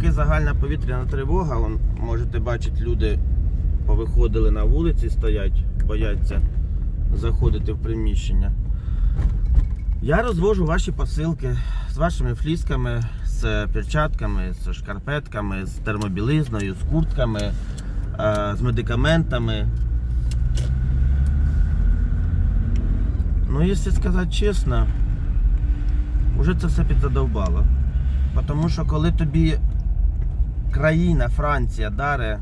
Поки загальна повітряна тривога, вон, можете бачити, люди повиходили на вулиці, стоять, бояться заходити в приміщення. Я розвожу ваші посилки з вашими флісками, з перчатками, з шкарпетками, з термобілизною, з куртками, е, з медикаментами. Ну, якщо сказати чесно, вже це все підзадовбало. Тому що коли тобі країна Франція даре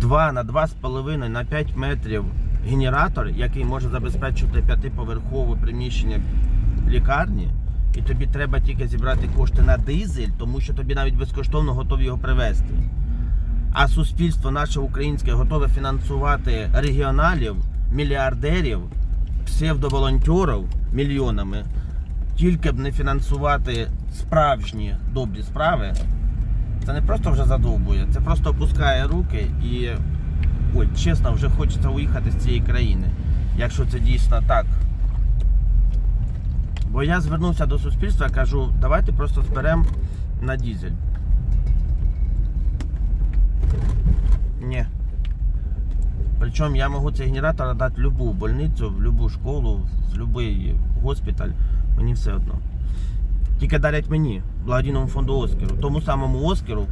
2 на 2,5 на 5 метрів генератор, який може забезпечувати п'ятиповерхове приміщення лікарні, і тобі треба тільки зібрати кошти на дизель, тому що тобі навіть безкоштовно готові його привезти. А суспільство наше українське готове фінансувати регіоналів, мільярдерів, псевдоволонтерів мільйонами, тільки б не фінансувати справжні добрі справи. Це не просто вже задовбує, це просто опускає руки і ой, чесно, вже хочеться уїхати з цієї країни, якщо це дійсно так. Бо я звернувся до суспільства і кажу, давайте просто зберемо на дізель. Ні. Причому я можу цей генератор дати будь-яку больницю, в будь-яку школу, в будь-який госпіталь. Мені все одно. Тільки дарять мені, благодійному фонду Оскару. Тому самому Оскару,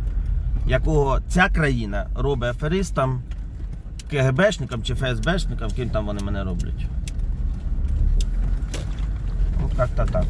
якого ця країна робить аферистам, КГБшникам чи ФСБшникам, ким там вони мене роблять. Ну, як-то так.